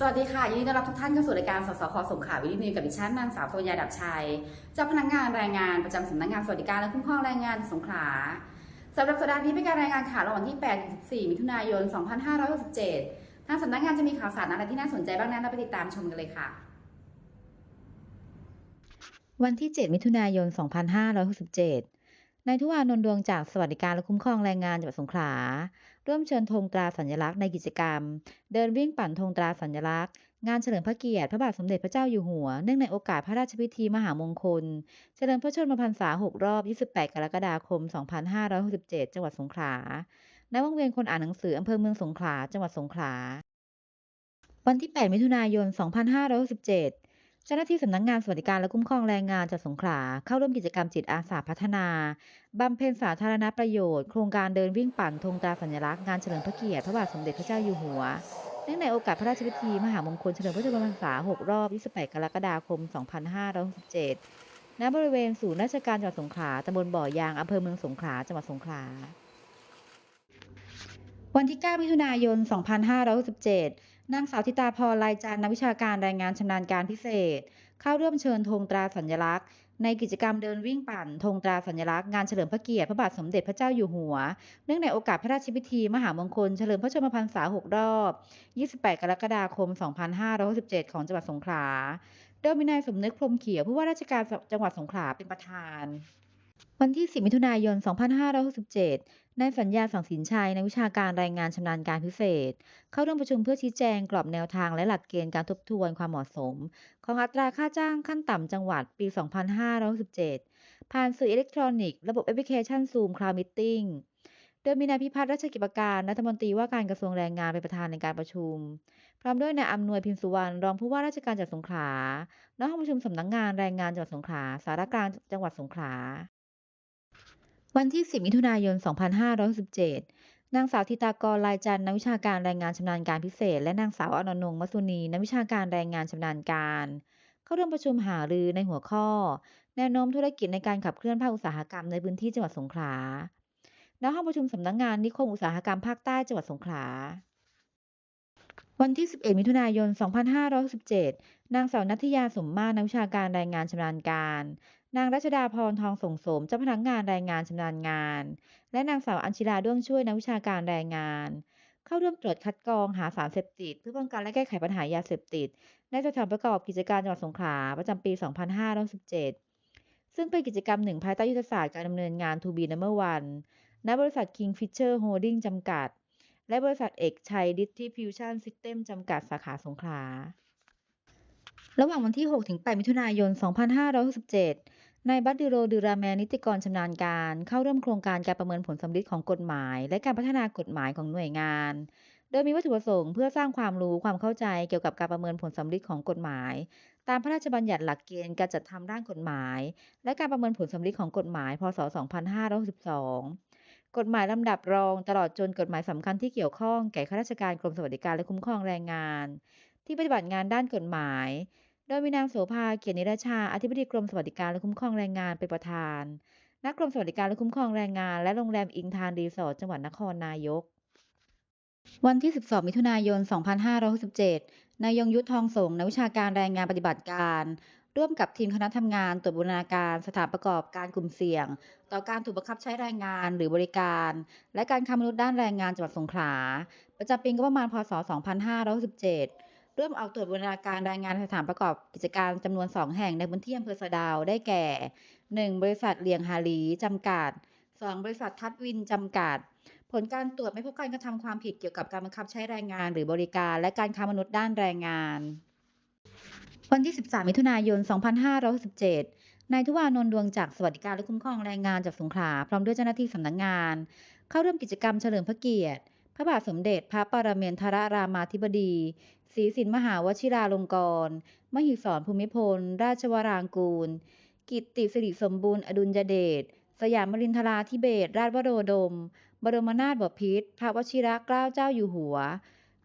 สวัสดีค่ะ ยินดีต้อนรับทุกท่านเข้าสู่รายการสสคสงขลาวิทยุกับดิฉันนางสาวโฟยาดับชัย เจ้าพนักงานแรงงานประจำสำนักงานสวัสดิการและคุ้มครองแรงงานสงขลาสำหรับสัปดาห์นี้เป็นการรายงานข่าวระหว่างที่8-4มิถุนายน 2567 ทางสำนักงานจะมีข่าวสารอะไรที่น่าสนใจบ้างนั้นเราไปติดตามชมกันเลยค่ะ วันที่ 7 มิถุนายน 2567 นายทุวานนดวงจากสวัสดิการและคุ้มครองแรงงานจังหวัดสงขลา ร่วมเชิญธงตราสัญลักษณ์ในกิจกรรม เดินวิ่งปั่นธงตราสัญลักษณ์ งานเฉลิมพระเกียรติพระบาทสมเด็จพระเจ้าอยู่หัว เนื่องในโอกาสพระราชพิธีมหามงคล เฉลิมพระชนมพรรษา 6 รอบ 28 กรกฎาคม 2567 จังหวัดสงขลาณวงเวียนคนอ่านหนังสืออำเภอเมืองสงขลา จังหวัดสงขลา วันที่ 8 มิถุนายน 2567 เจ้าหน้าที่สำนักงานสวัสดิการและคุ้มครองแรงงานจังหวัดสงขลาเข้าร่วมกิจกรรมจิตอาสาพัฒนาบำเพ็ญสาธารณประโยชน์ โครงการเดินวิ่งปั่นธงตราสัญลักษณ์งานเฉลิมพระเกียรติพระบาทสมเด็จพระเจ้าอยู่หัวเนื่องในโอกาสพระราชพิธีมหามงคลเฉลิมพระชนมพรรษา 6 รอบ 28 กรกฎาคม 2567ณบริเวณศูนย์ราชการจังหวัดสงขลาตำบลบ่อยางอำเภอเมืองสงขลาจังหวัดสงขลาวันที่ 9 มิถุนายน 2567 นางสาวธิตาพรลายจันทร์นักวิชาการแรงงานชำนาญการพิเศษ เข้าร่วมเชิญธงตราสัญลักษณ์ ในกิจกรรมเดินวิ่งปั่นธงตราสัญลักษณ์งานเฉลิมพระเกียรติพระบาทสมเด็จพระเจ้าอยู่หัว เนื่องในโอกาสพระราชพิธีมหามงคลเฉลิมพระชนมพรรษา 6 รอบ 28 กรกฎาคม 2567 ของจังหวัดสงขลา โดยมีนายสมนึกพรมเขียวผู้ว่าราชการจังหวัดสงขลาเป็นประธาน วันที่ 10 มิถุนายน 2567 นายสัญญาสังสินชัยในวิชาการรายงานชำนาญการพิเศษ เข้าร่วมประชุมเพื่อชี้แจงกรอบแนวทางและหลักเกณฑ์การทบทวนความเหมาะสม ของอัตราค่าจ้างขั้นต่ำจังหวัดปี 2567 ผ่านสื่ออิเล็กทรอนิกส์ระบบแอปพลิเคชัน Zoom Cloud Meeting โดยมีนายพิพัฒน์รัชกิจประการรัฐมนตรีว่าการกระทรวงแรงงานเป็นประธานในการประชุม พร้อมด้วยนายอำนวยพิมสุวรรณรองผู้ว่าราชการจังหวัดสงขลาณห้องประชุมสำนักงานแรงงานจังหวัดสงขลาสารกลางจังหวัดสงขลา วันที่ 10 มิถุนายน 2567 นางสาวธิตากรลายจันทร์นักวิชาการแรงงานชำนาญการพิเศษ และนางสาวอนนงมัสุนีนักวิชาการแรงงานชำนาญการ เข้าร่วมประชุมหารือในหัวข้อ แนวโน้มธุรกิจในการขับเคลื่อนภาคอุตสาหกรรมในพื้นที่จังหวัดสงขลา ณ ห้องประชุมสำนักงานนิคมอุตสาหกรรมภาคใต้จังหวัดสงขลาวันที่ 11 มิถุนายน 2567 นางสาวนัทยาสมมาตรนักวิชาการแรงงานชำนาญการ นางรัชดาพรทองส่งสมเจ้าพนักงานแรงงานชำนาญงาน และนางสาวอัญชิราด้วงช่วยนักวิชาการแรงงาน เข้าร่วมตรวจคัดกรองหาสารเสพติด เพื่อป้องกันและแก้ไขปัญหายาเสพติด ในสถานประกอบกิจการจังหวัดสงขลาประจำปี 2517 ซึ่งเป็นกิจกรรมหนึ่งภายใต้ยุทธศาสตร์การดำเนินงาน To be number one ณบริษัท Kingfisher Holding จำกัด และบริษัทเอกชัย Distribution System จำกัดสาขาสงขลา ระหว่างวันที่ 6-8 มิถุนายน 2567นายบัตดิโรดือราแมนนิติกรชำนาญการ เข้าร่วมโครงการการประเมินผลสำลิดของกฎหมาย และการพัฒนากฎหมายของหน่วยงาน โดยมีวัตถุประสงค์เพื่อสร้างความรู้ความเข้าใจเกี่ยวกับการประเมินผลสำลิดของกฎหมาย ตามพระราชบัญญัติหลักเกณฑ์การจัดทำด้านกฎหมาย และการประเมินผลสำลิดของกฎหมาย พศ 2562กฎหมายลำดับรองตลอดจนกฎหมายสำคัญที่เกี่ยวข้องแก่ข้าราชการกรมสวัสดิการและคุ้มครองแรงงาน ที่ปฏิบัติงานด้านกฎหมาย โดยมีนางโสภาเกียรตินิรชา อธิบดีกรมสวัสดิการและคุ้มครองแรงงานเป็นประธาน นักกรมสวัสดิการและคุ้มครองแรงงาน และโรงแรมอิงทานรีสอร์ทจังหวัดนครนายก วันที่ 12 มิถุนายน 2567 นายยงยุทธทองสงฆ์นักวิชาการแรงงานปฏิบัติการ ร่วมกับทีมคณะทำงานตรวจบูรณาการสถานประกอบการกลุ่มเสี่ยง ต่อการถูกบังคับใช้แรงงานหรือบริการ และการค้ามนุษย์ด้านแรงงานจังหวัดสงขลาประจำปีงบประมาณพศ 2567 ร่วมออกตรวจบูรณาการแรงงานสถานประกอบกิจการจำนวน 2 แห่งในพื้นที่อำเภอสะดาวได้แก่ 1. บริษัทเลียงฮาลีจำกัด 2. บริษัททัดวินจำกัด ผลการตรวจไม่พบการกระทำความผิดเกี่ยวกับการบังคับใช้แรงงานหรือบริการ และการค้ามนุษย์ด้านแรงงาน วันที่ 13 มิถุนายน 2567นายทวานนท์ดวงจากสวัสดิการและคุ้มครองแรงงานจากสงขลาพร้อมด้วยเจ้าหน้าที่สำนักงาน เข้าร่วมกิจกรรมเฉลิมพระเกียรติ ระบาทสมเด็จพระปรเมนทรรามาธิบดีศรีสินมหาวชิราลงกรณ์มหิศรภูมิพล ราชวรางกูล กิตติสิริสมบูรณ์อดุลยเดช สยามมรินทราธิเบศราชวโรดม บรมนาถบพิตรพระวชิรเกล้าเจ้าอยู่หัว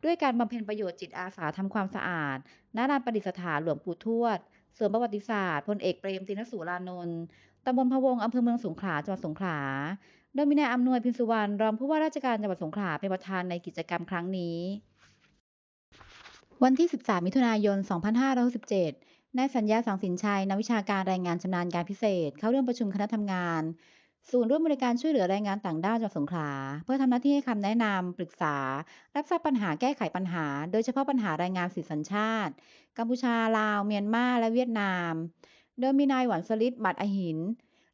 ด้วยการบำเพ็ญประโยชน์จิตอาสาทำความสะอาดณลานประดิษฐานหลวงปู่ทวดส่วนประวัติศาสตร์พลเอกเปรมตินสุรานนท์ตำบลพะวงอำเภอเมืองสงขลาจังหวัดสงขลา โดยมีนายอำนวยพิมสุวรรณรองผู้ว่าราชการจังหวัดสงขลาเป็นประธานในกิจกรรมครั้งนี้ วันที่ 13 มิถุนายน 2567นายสัญญาสังสินชัยนักวิชาการแรงงานชำนาญการพิเศษ เข้าร่วมประชุมคณะทำงาน ศูนย์ร่วมบริการช่วยเหลือแรงงานต่างด้าวจังหวัดสงขลาเพื่อทำหน้าที่ให้คำแนะนำปรึกษา รับทราบปัญหาแก้ไขปัญหา โดยเฉพาะปัญหาแรงงานสิทธิสัญชาติ กัมพูชาลาว เมียนมาและเวียดนาม โดยมีนายหวันสลิดบัตรอหิน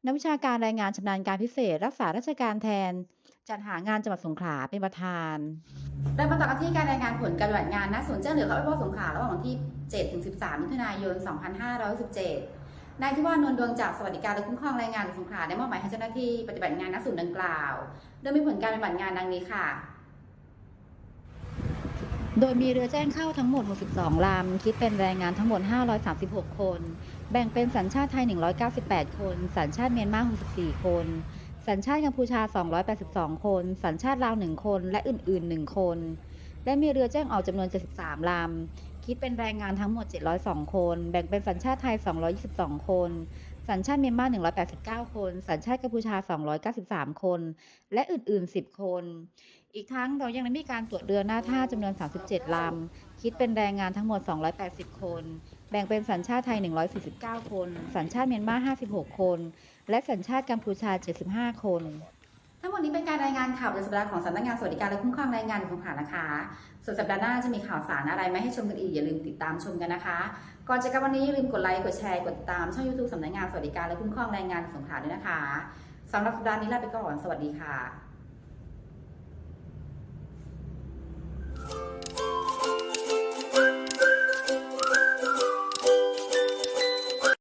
นักวิชาการแรงงานชำนาญการพิเศษ รักษาราชการแทน จัดหางานจังหวัดสงขลาเป็นประธานเริ่มมาต่อกันที่การรายงานผลการปฏิบัติงานณศูนย์แจ้งเหลือเขาไอ้พ่อสงขลาระหว่างวันที่ 7 ถึง 13 มิถุนายน 2517นายที่ว่านวลดวงจากสวัสดิการและคุ้มครองแรงงานสงขลาได้มอบหมายให้เจ้าหน้าที่ปฏิบัติงานณศูนย์ดังกล่าว โดยมีผลการปฏิบัติงานดังนี้ค่ะโดยมีเรือแจ้งเข้าทั้งหมด 62 ลำ คิดเป็นแรงงานทั้งหมด 536 คน แบ่งเป็นสัญชาติไทย 198 คน สัญชาติเมียนมา 64 คน สัญชาติกัมพูชา 282 คน สัญชาติลาว 1 คน และอื่นๆ 1 คน และมีเรือแจ้งออกจำนวน 73 ลำ คิดเป็นแรงงานทั้งหมด 702 คน แบ่งเป็นสัญชาติไทย 222 คน สัญชาติเมียนมา 189 คน สัญชาติกัมพูชา 293 คน และอื่น ๆ 10 คน อีกทั้งเรายังได้มีการตรวจเรือหน้าท่าจำนวน 37 ลำ คิดเป็นแรงงานทั้งหมด 280 คน แบ่งเป็นสัญชาติไทย 149 คน สัญชาติเมียนมา 56 คน และสัญชาติกัมพูชา 75 คนทั้งหมดนี้เป็นการรายงานข่าวประจำสัปดาห์ของสำนักงานสวัสดิการและคุ้มครองแรงงานของสงขลานะคะ ส่วนสัปดาห์หน้าจะมีข่าวสารอะไรมาให้ชมกันอีกอย่าลืมติดตามชมกันนะคะ ก่อนจะกลับวันนี้อย่าลืมกดไลค์กดแชร์กดตามช่อง YouTube สำนักงานสวัสดิการและคุ้มครองแรงงานสงขลาด้วยนะคะสำหรับสัปดาห์นี้ลาไปก่อนสวัสดีค่ะ